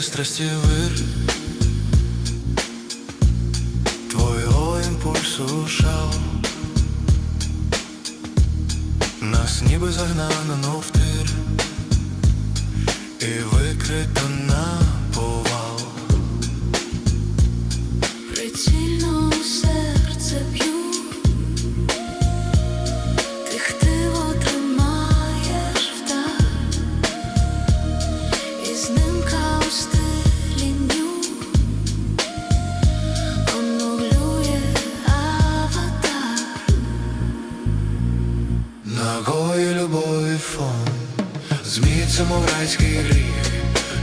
пристрасті вир. Твого імпульсу шал. Нас ніби загнано в тир І викрито на повал. Прицільно у серце Зміється, мов райський гріх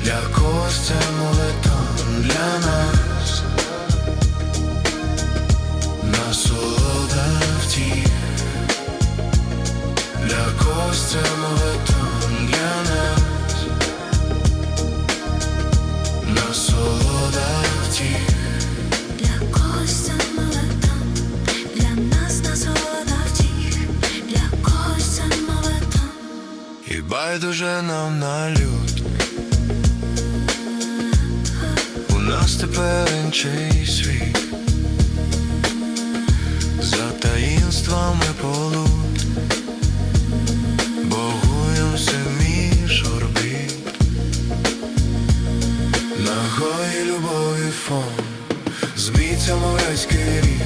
Для когось це молитон Для нас. Насолода втіх Для когось це молитон Для нас І байдуже нам на люд. У нас тепер інший світ. За таїнствами полут Богуємося між орбіт. Нагої любові фон. Зміться мов райський ріг.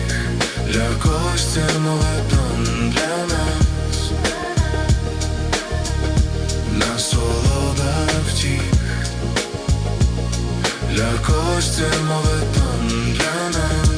Для когось це молитон. Для Для когось це моветон, для нас